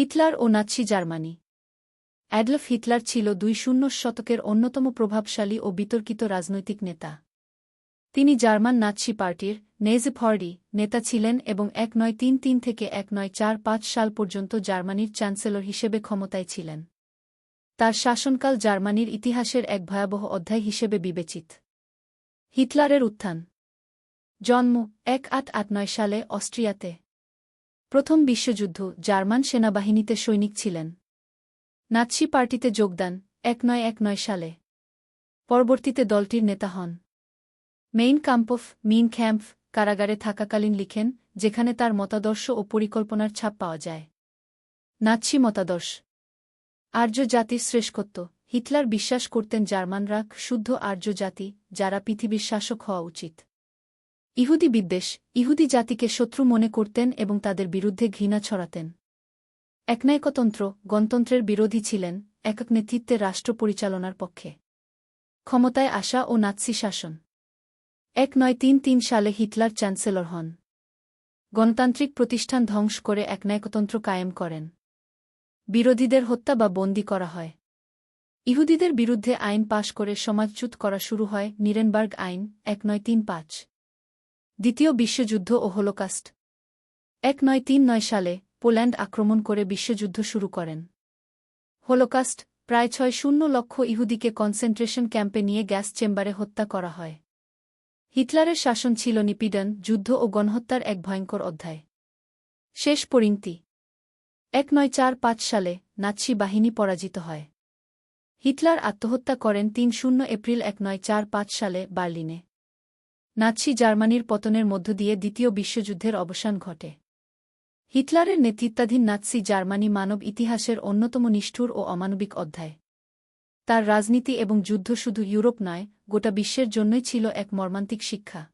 Hitler ও Nazi Germany. Adolf Hitler ছিল দুই শূন্য শতকের অন্যতম প্রভাবশালী ও বিতর্কিত রাজনৈতিক নেতা। তিনি জার্মান নাৎসি পার্টির নেজে ফর্ডি নেতা ছিলেন এবং এক নয় তিন তিন থেকে এক নয় চার পাঁচ সাল পর্যন্ত জার্মানির চ্যান্সেলর হিসেবে ক্ষমতায় ছিলেন। তার শাসনকাল জার্মানির ইতিহাসের এক ভয়াবহ অধ্যায় হিসেবে বিবেচিত। হিটলারের উত্থান। জন্ম এক আট আট নয় সালে অস্ট্রিয়াতে। প্রথম বিশ্বযুদ্ধ জার্মান সেনাবাহিনীতে সৈনিক ছিলেন। নাৎসি পার্টিতে যোগদান, এক নয় এক নয় সালে। পরবর্তীতে দলটির নেতা হন। মেইন কাম্পফ মিন খ্যাম্প কারাগারে থাকাকালীন লিখেন, যেখানে তার মতাদর্শ ও পরিকল্পনার ছাপ পাওয়া যায়। নাৎসি মতাদর্শ। আর্য জাতির শ্রেষ্ঠত্ব। হিটলার বিশ্বাস করতেন জার্মানরা শুদ্ধ আর্য জাতি যারা পৃথিবীর শাসক হওয়া উচিত। ইহুদি বিদ্বেষ, ইহুদি জাতিকে শত্রু মনে করতেন এবং তাদের বিরুদ্ধে ঘৃণা ছড়াতেন। একনায়কতন্ত্র গণতন্ত্রের বিরোধী ছিলেন একক নেতৃত্বে রাষ্ট্র পরিচালনার পক্ষে। ক্ষমতায় আসা ও নাৎসি শাসন। এক নয় তিন তিন সালে হিটলার চ্যান্সেলর হন। গণতান্ত্রিক প্রতিষ্ঠান ধ্বংস করে একনায়কতন্ত্র কায়েম করেন। বিরোধীদের হত্যা বা বন্দী করা হয়। ইহুদিদের বিরুদ্ধে আইন পাশ করে সমাজচ্যুত করা শুরু হয়, নিরেনবার্গ আইন, এক নয় তিন পাঁচ। দ্বিতীয় বিশ্বযুদ্ধ ও হোলোকাস্ট। এক নয় তিন নয় সালে পোল্যান্ড আক্রমণ করে বিশ্বযুদ্ধ শুরু করেন। হোলোকাস্ট প্রায় ছয় শূন্য লক্ষ ইহুদিকে কনসেন্ট্রেশন ক্যাম্পে নিয়ে গ্যাস চেম্বারে হত্যা করা হয়। হিটলারের শাসন ছিল নিপীড়ন, যুদ্ধ ও গণহত্যার এক ভয়ঙ্কর অধ্যায়। শেষ পরিণতি। এক নয় চার পাঁচ সালে নাৎসি বাহিনী পরাজিত হয়। হিটলার আত্মহত্যা করেন তিন শূন্য এপ্রিল এক নয় চার পাঁচ সালে বার্লিনে। নাৎসি জার্মানির পতনের মধ্য দিয়ে দ্বিতীয় বিশ্বযুদ্ধের অবসান ঘটে। হিটলারের নেতৃত্বাধীন নাৎসি জার্মানি মানব ইতিহাসের অন্যতম নিষ্ঠুর ও অমানবিক অধ্যায়। তার রাজনীতি এবং যুদ্ধ শুধু ইউরোপ নয়, গোটা বিশ্বের জন্যই ছিল এক মর্মান্তিক শিক্ষা।